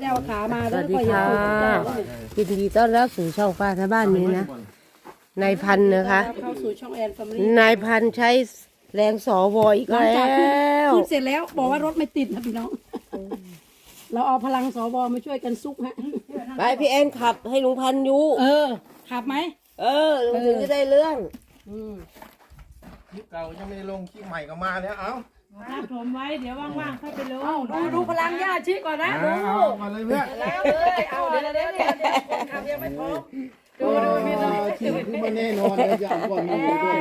เจ้าขามาสแล้ววัสดีก็อย่าค่ะคุยกับเจ้ายินดีต้อนรับสู่ช่องป้าท่าบ้านนี้นะนายพันธุ์นะคะเข้าสู่ช่องแอนฟมิลี่นายพันธุ์ใช้แรงสอวอีกหลังแล้จากขึ้นวขึ้นเสร็จแล้วบอกว่ารถไม่ติดนะพี่น้อง เราเอาพลังสวมาช่วยกันซุกฮะ ไปพี่แอนขับให้ลุงพันธุ์อยู่เออ ขับไหม เออลุงถึงจะได้เรื่อง อืม คลิปเก่ายังไม่ได้ลงคลิปใหม่ก็มาแล้วเอ้า ถ้าผมไว้เดี๋ยวว่างๆค่อยไปลงเอาดูดูพลังย่าชิก่อนนะดูเอามาเลยเพื่อนแล้วเลยเอาเดี๋ยวเดี๋ยวเดี๋ยวเดี๋ยวคนขับยังไม่พร้อมดูดูพี่น้องคลิปคือมาแน่นอนเลยอย่างก่อนมีด้วย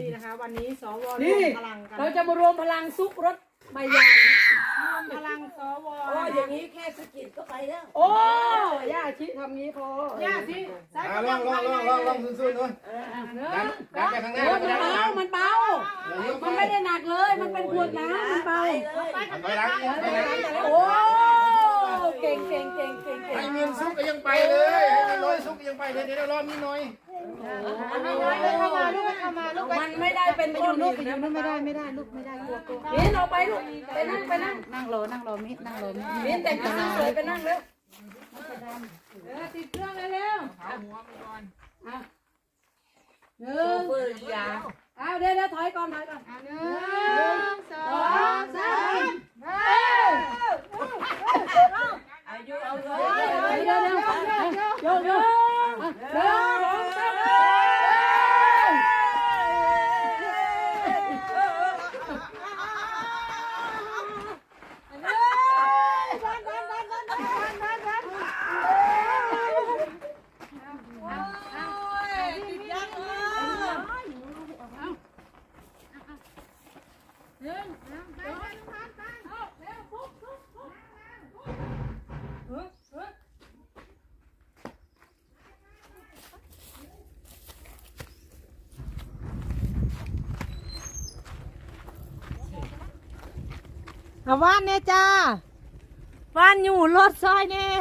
ดีนะคะวันนี้สวรนี่วมพลังกันเราจะมารวมพลังซุกรถใบยางรวมพลังสวโอ้อย่างนี้แค่สกิดก็ไปแล้วโอ้ย่า ชิทำงี้พอย่าสิใช้อะกำลลัองงลภาองยลองในลองลองซุ่นๆด้วยดันดันไปข้างหน้าโอ้ดัมันนไปเบามันเบา มันไม่ได้หนักเลย มันเป็นขวดน้ำมันเบาไปหลังไปหลังโอ้เก่งเก่งเก่งเก่งเก่ให้งมีนซุกก็ยังไปเลยให้มีน้อยซุกก็ยังไปเดี๋ยวเดี๋ยวรอมีน้อยเข้ามาลูกเข้ามาลูกไปมันไม่ได้เป็นก้อนหินนะไม่ได้ไม่ได้ลูกไม่ได้กลัวกลัวมินเอาไปลูกไปนั่งไปนั่งนั่งรอนั่งรอมินั่งรอมิมินแต่งตัวสวยๆไปนั่งเร็ว ติดเครื่องเร็วอะหนึ่งเพื่ออยาเอาเดี๋ยวเดี๋ยวถอยก่อนถอยก่อนหนึ่งสองสามอายุเอาเลเดี๋ยวเดี๋ยวเดี๋ยวโยกโยกเดี๋ยว เอาว่านเนี่ยจ้าว่านอยู่รถซอยเนี่ย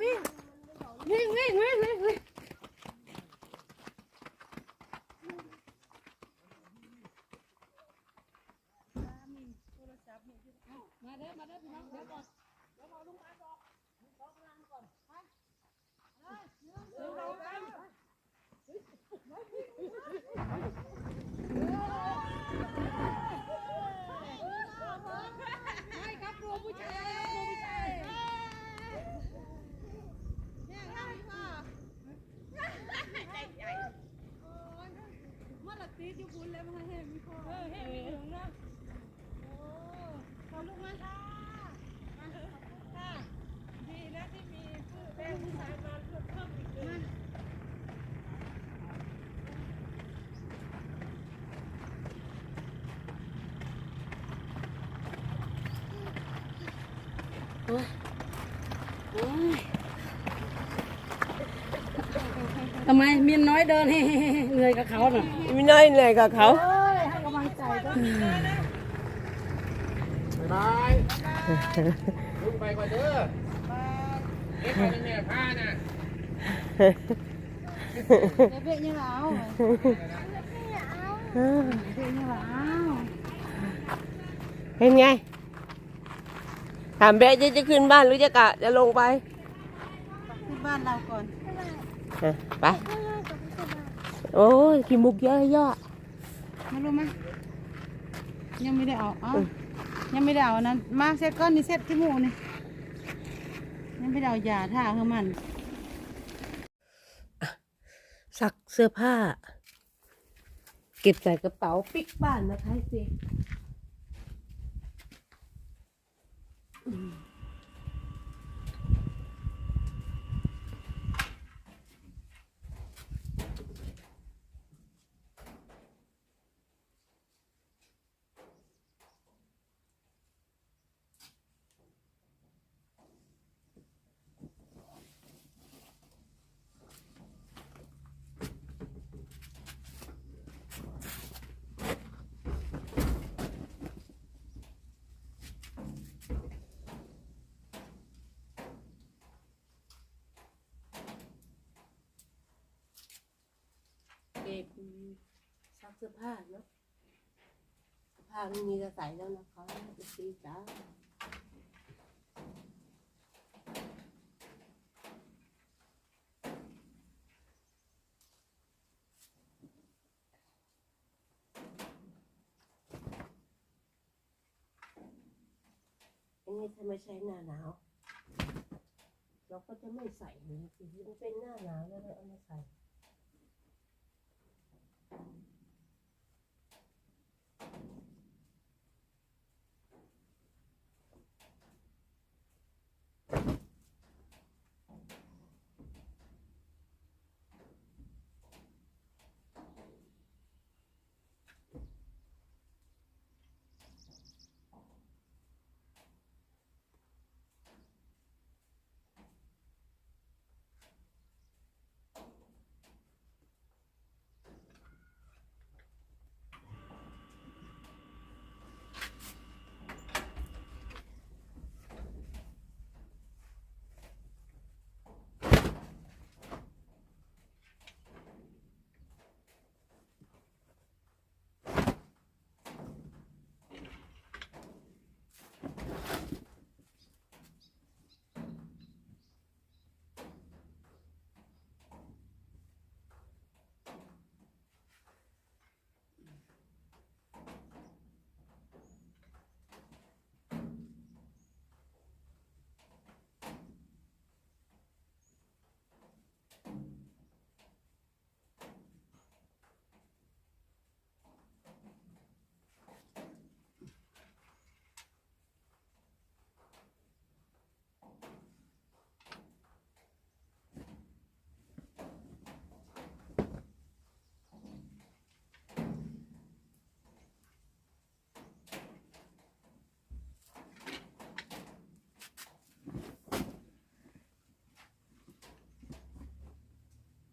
วิ่งวิ่งวิ่งวิ่งวิ่มาเด้อมาเด้อพี่น้องเดี๋ยวก่อนเดี๋ยวรอลุงมาบอกลุงขอกำลังก่อนไปเร็ว ดยุบุญแล้วมาแห้งพอเออแห้งมีถึงนะโอ้ขอบคุณมากค่ะขอบคุณค่ะดีนะที่มีผู้แม่ผู้ชายมาเพิ่มเพิ่มอีกเลยโอ้ยโอ้ยำไมมินน้อยเดินเหนื่อยกับเขาหน่อยไม่น้อยเหนื่อยกับเขาให้กำลังใจด้วยบายลุกไปก่อนเด้อเด็กไปแม่ผ้าน่ะเบ๊ะยังเอาเบ๊ะยังเอาเป็นไง ถามแบะจะจะขึ้นบ้านหรือจะกะจะลงไปที่บ้านเราก่อนอะ ไป โอ้ยขี้มุกเยอะเยอะมารู้ไหมยังไม่ได้เอาเอายังไม่ได้เอาอันนั้นมาเซ็ตก้อนนี่เซ็ตที่หมูนี่ยังไม่ได้เอายาท่าให้มันซักเสื้อผ้า เก็บใส่กระเป๋าปิกบ้านนะคะสิ ซักเสื้อผ้าเนาะผ้าไม่มีจะใส่แล้วนะคะจะซีจ้าอันนี้ถ้าไม่ใช่หน้าหนาว เราก็จะไม่ใส่เลยมันเป็นหน้าหนาวแล้วเราเอามาใส่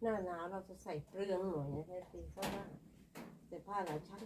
หน้าหนาวเราจะใส่เปลืองหน่อยนะแค่ตีเพราะว่าแต่ผ้าหลายชั้น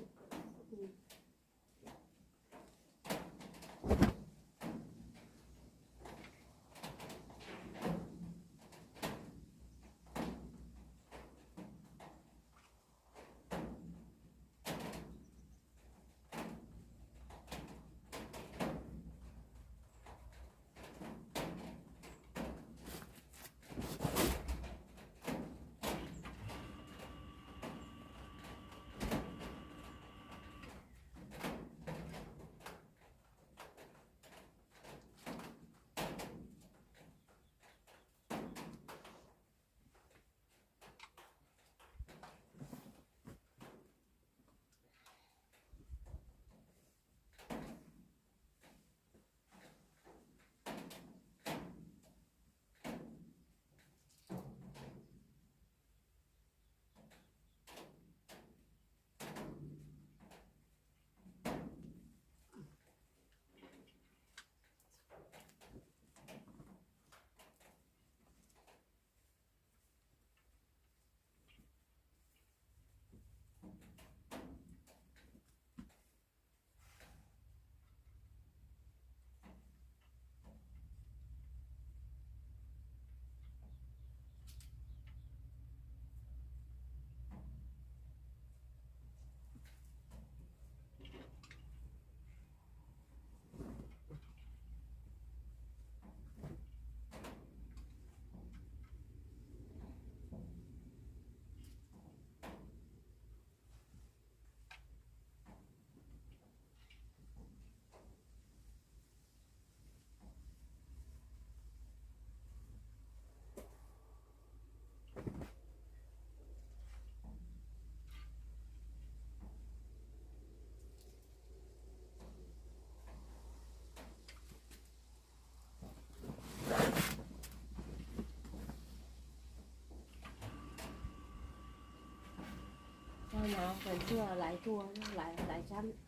น้าหนาวใส่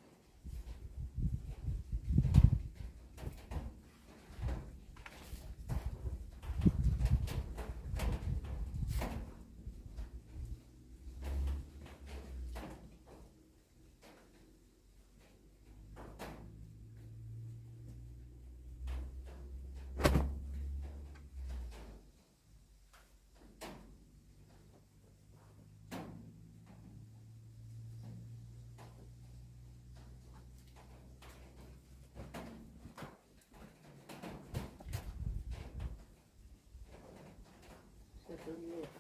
Yeah.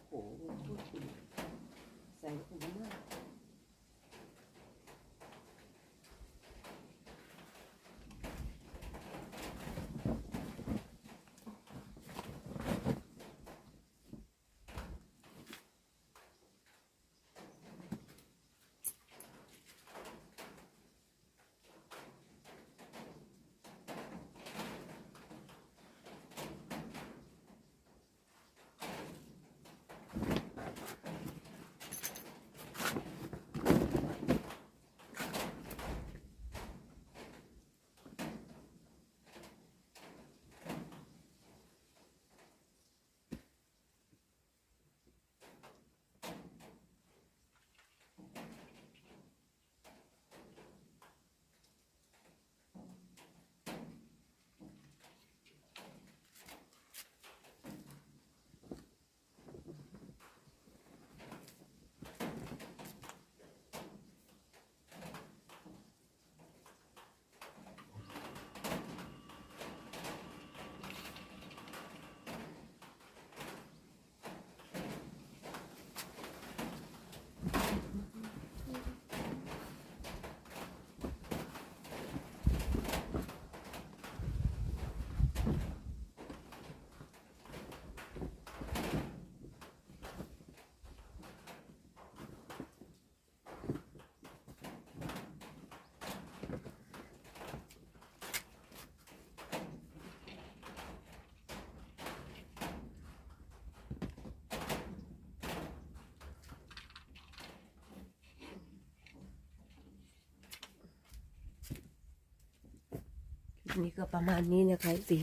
นี่ก็ประมาณนี้นะคะสิ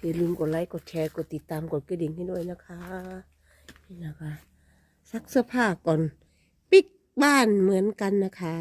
อย่าลืมกดไลค์กดแชร์กดติดตามกดกระดิ่งให้ด้วยนะคะนี่นะคะซักเสื้อผ้าก่อน ปิกบ้านเหมือนกันนะคะ